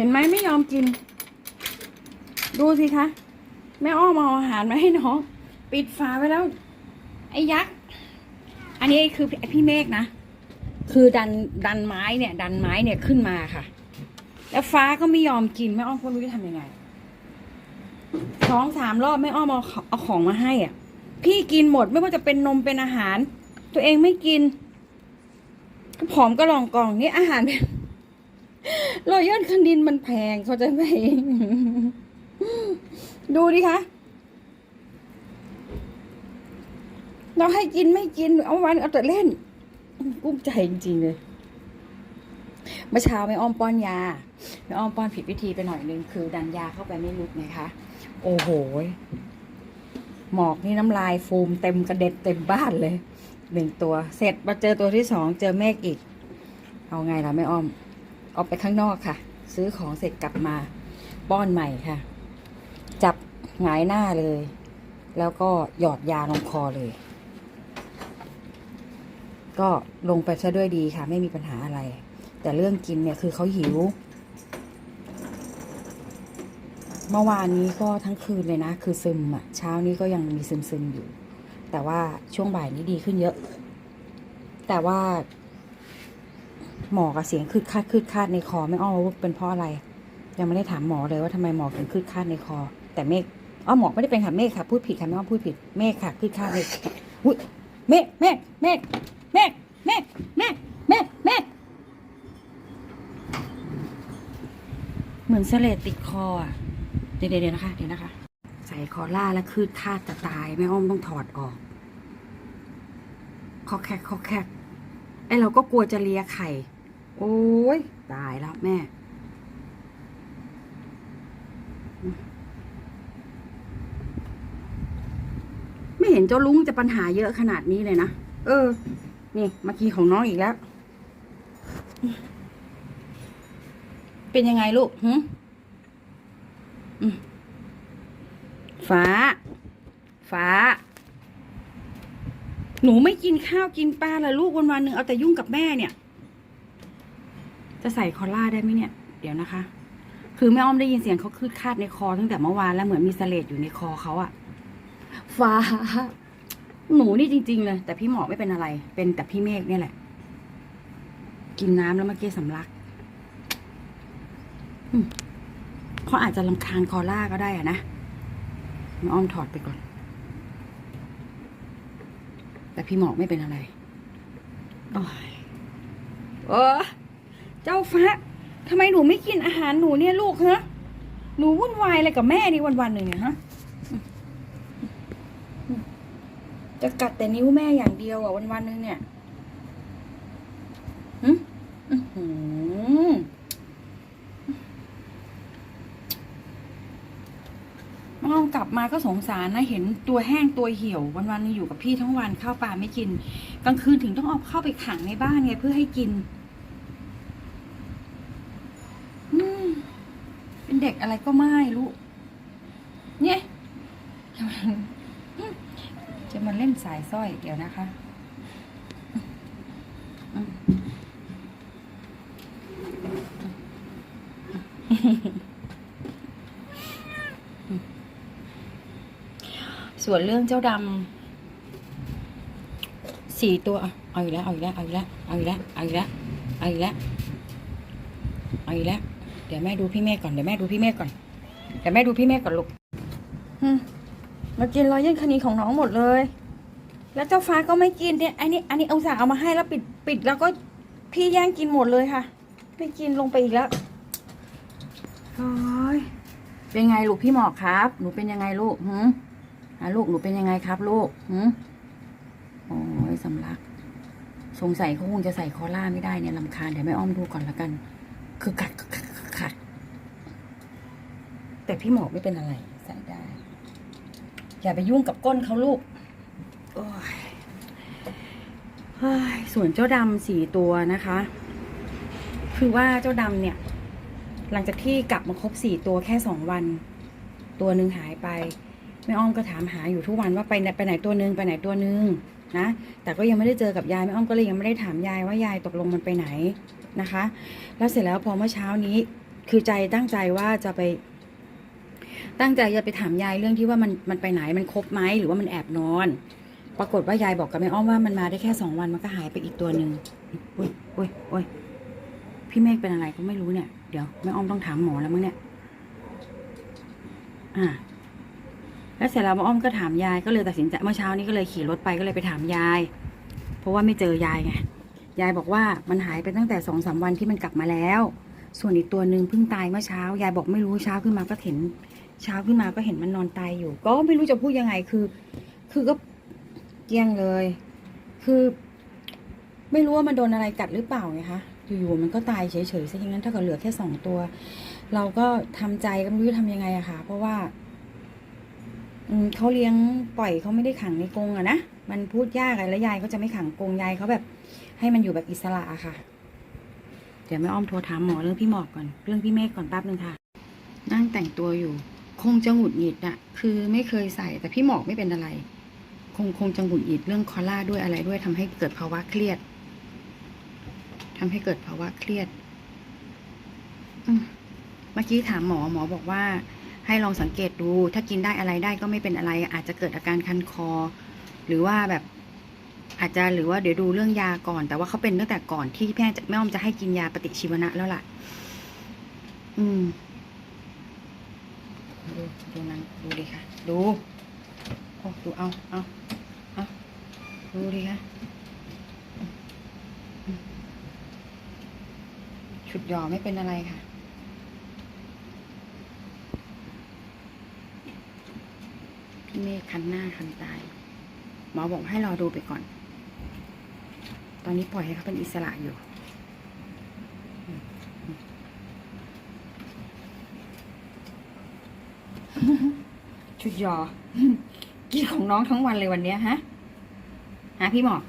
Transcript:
ห็นไหมไม่ยอมกิน ดูสิคะ แม่อ้อมเอาอาหารมาให้น้อง ปิดฝาไว้แล้ว ไอ้ยักษ์ อันนี้คือพี่เมฆนะ คือดันดันไม้เนี่ย ดันไม้เนี่ยขึ้นมาค่ะ แล้วฟ้าก็ไม่ยอมกินแม่อ้อมก็ไม่รู้จะทำยังไงสองสามรอบแม่อ้อมเอาเอาของมาให้อะ พี่กินหมดไม่ว่าจะเป็นนมเป็นอาหาร ตัวเองไม่กินผอมก็ลองกองนี่อาหารเป็น รอยยอดคันดินมันแพงเขาใจะไหมดูดิคะ เราให้กินไม่กิน เอาวันเอาแต่เล่น กุ้มใจจริงๆเลยเมื่อเช้าไม่อ้อมป้อนยาไม่อ้อมป้อนผิดวิธีไปหน่อยนึง คือ ดันยาเข้าไปไม่ลึกไงคะ โอ้โห หมอกนี่น้ำลายฟูมเต็มกระเด็ดเต็มบ้านเลยหนึ่งตัว เสร็จมาเจอตัวที่สองเจอเมฆอีก เอาไงล่ะไม่อ้อม ออกไปข้างนอกค่ะ ซื้อของเสร็จกลับมาป้อนใหม่ค่ะ จับหงายหน้าเลย แล้วก็หยอดยาลงคอเลย ก็ลงไปซะด้วยดีค่ะ ไม่มีปัญหาอะไร แต่เรื่องกินเนี่ยคือเขาหิว เมื่อวานนี้ก็ทั้งคืนเลยนะ คือซึมอะเช้านี้ก็ยังมีซึมซึมอยู่ แต่ว่าช่วงบ่ายนี้ดีขึ้นเยอะ แต่ว่า หมอกับเสียงคืดคาดคืดคาดในคอไม่อ้อว่าเป็นเพราะอะไร ยังไม่ได้ถามหมอเลยว่าทำไมหมอถึงคืดคาดในคอ แต่เมฆอ๋อหมอไม่ได้เป็นค่ะเมฆค่ะพูดผิดค่ะไม่อ้อพูดผิดเมฆค่ะคืดคาดเลยอุ้ยเมฆเมฆเมฆเมฆเมฆเมฆเมฆเมฆเหมือนเสลดติดคออะเดี๋ยวเดี๋ยวนะคะเดี๋ยวนะคะ ใส่คอล่าแล้วคืดคาดจะตายแม่อ้อมต้องถอดออกคอแคกคอแคกไอเราก็กลัวจะเลียไข่ โอ้ย ตายแล้วแม่ ไม่เห็นเจ้าลุงจะปัญหาเยอะขนาดนี้เลยนะ เออ นี่มากินของน้องอีกแล้ว เป็นยังไงลูกหือืมฟ้า ฟ้า หนูไม่กินข้าวกินปลาละลูกวันวันหนึ่งเอาแต่ยุ่งกับแม่เนี่ย จะใส่คอล่าได้ไหมเนี่ย เดี๋ยวนะคะ คือแม่อ้อมได้ยินเสียงเขาคืดคาดในคอตั้งแต่เมื่อวานแล้วเหมือนมีเสลดอยู่ในคอเขาอะฟ้า หนูนี่จริง ๆ เลย แต่พี่หมอไม่เป็นอะไร เป็นแต่พี่เมฆเนี่ยแหละ กินน้ำแล้วเมื่อกี้สำลักอืมเขาอาจจะลำคาญคอล่าก็ได้อะนะแม่อ้อมถอดไปก่อน แต่พี่หมอกไม่เป็นอะไรโอ้ยเออ เจ้าฟ้าทำไมหนูไม่กินอาหารหนูเนี่ยลูกฮะหนูวุ่นวายอะไรกับแม่นี่วันๆหนึ่งเนี่ยฮะจะกัดแต่นิ้วแม่อย่างเดียวอะวันๆหนึ่งเนี่ยหึอื้อหือน้องกลับมาก็สงสารนะเห็นตัวแห้งตัวเหี่ยววันๆนึงอยู่กับพี่ทั้งวันข้าวปลาไม่กิน กลางคืนถึงต้องเอาเข้าไปขังในบ้านไงเพื่อให้กิน อืม เด็กอะไรก็ไม่รู้ เนี่ยจะมาเล่นสายสร้อยเดี๋ยวนะคะส่วนเรื่องเจ้าดำสี่ตัว เอาอีกแล้ว เอาอีกแล้ว เอาอีกแล้ว เอาอีกแล้ว เอาอีกแล้ว เอาอีกแล้วเอาอีกแล้ว เดี๋ยวแม่ดูพี่เมฆก่อน เดี๋ยวแม่ดูพี่เมฆก่อน เดี๋ยวแม่ดูพี่เมฆก่อนลูกอืมมากินรอยยื่นคณีของน้องหมดเลย แล้วเจ้าฟ้าก็ไม่กินเนี่ย อันนี้ อันนี้เอาสาห์เอามาให้แล้วปิดปิดแล้วก็พี่แย่งกินหมดเลยค่ะ ไม่กินลงไปอีกแล้วโอ้ยเป็นไงลูกพี่หมอกครับ หนูเป็นยังไงลูกหืมอะลูกหนูเป็นยังไงครับ ลูกหืมโอ้ยสำลัก สงสัยเขาคงจะใส่คอล่าไม่ได้เนี่ยลำคาญเดี๋ยวแม่อ้อมดูก่อนละกัน คือกัดคือกัดคือกัด แต่พี่หมอกไม่เป็นอะไรใส่ได้ อย่าไปยุ่งกับก้นเขาลูก โอ้ยเฮ้ยส่วนเจ้าดำสี่ตัวนะคะ คือว่าเจ้าดำเนี่ย หลังจากที่กลับมาครบสี่ตัวแค่สองวัน ตัวหนึ่งหายไปแม่อ้อมก็ถามหาอยู่ทุกวันว่าไปไหนไปไหนตัวหนึ่งไปไหนตัวหนึ่งนะ แต่ก็ยังไม่ได้เจอกับยายแม่อ้อมก็เลยยังไม่ได้ถามยายว่ายายตกลงมันไปไหนนะคะ แล้วเสร็จแล้วพอเมื่อเช้านี้ คือใจตั้งใจว่าจะไป ตั้งใจจะไปถามยายเรื่องที่ว่ามันมันไปไหนมันครบไหมหรือว่ามันแอบนอน ปรากฏว่ายายบอกกับแม่อ้อมว่ามันมาได้แค่สองวันมันก็หายไปอีกตัวหนึ่งอุ้ยอุ้ยอุ้ยพี่เมฆเป็นอะไรก็ไม่รู้เนี่ย เดี๋ยวแม่อ้อมต้องถามหมอแล้วมั้งเนี่ย อ่า แล้วเสร็จแล้วแม่อ้อมก็ถามยายก็เลยตัดสินใจเมื่อเช้านี้ก็เลยขี่รถไปก็เลยไปถามยาย เพราะว่าไม่เจอยายไง ยายบอกว่ามันหายไปตั้งแต่สองสามวันที่มันกลับมาแล้ว ส่วนอีกตัวหนึ่งเพิ่งตายเมื่อเช้า ยายบอกไม่รู้เช้าขึ้นมาก็เห็น เช้าขึ้นมาก็เห็นมันนอนตายอยู่ ก็ไม่รู้จะพูดยังไงคือ คือก็เกี้ยงเลย คือ ไม่รู้ว่ามันโดนอะไรกัดหรือเปล่าไงคะอยู่ๆมันก็ตายเฉยๆซะอย่างนั้นถ้าเกิดเหลือแค่สองตัว เราก็ทำใจก็ไม่รู้จะทำยังไงอะค่ะ เพราะว่าอืมเขาเลี้ยงปล่อยเขาไม่ได้ขังในกรงอะนะมันพูดยากอะแล้วยายก็จะไม่ขังกรงยายเขาแบบ ให้มันอยู่แบบอิสระอะค่ะ เดี๋ยวแม่อ้อมโทรถามหมอเรื่องพี่หมอกก่อน เรื่องพี่เมฆก่อนแป๊บนึงค่ะ นั่งแต่งตัวอยู่ คงจะหงุดหงิดอะคือไม่เคยใส่แต่พี่หมอกไม่เป็นอะไร คงคงจะหงุดหงิดเรื่องคอล่าด้วยอะไรด้วยทำให้เกิดภาวะเครียดทำให้เกิดภาวะเครียดเมื่อกี้ถามหมอหมอบอกว่า ให้ลองสังเกตดู ถ้ากินได้อะไรได้ก็ไม่เป็นอะไร อาจจะเกิดอาการคันคอ หรือว่าแบบอาจจะหรือว่าเดี๋ยวดูเรื่องยาก่อน แต่ว่าเขาเป็นตั้งแต่ก่อนที่แม่จะแม่อ้อมจะให้กินยาปฏิชีวนะแล้วล่ะ อืม ดูดิค่ะ ดูโอ้ดูเอาเอาเอาดูดิค่ะ ชุดหยอไม่เป็นอะไรค่ะพี่เมฆคันหน้าคันตาย หมอบอกให้รอดูไปก่อน ตอนนี้ปล่อยให้เขาเป็นอิสระอยู่ ชุดยอ กินของน้องทั้งวันเลยวันเนี้ยฮะ หาพี่หมอก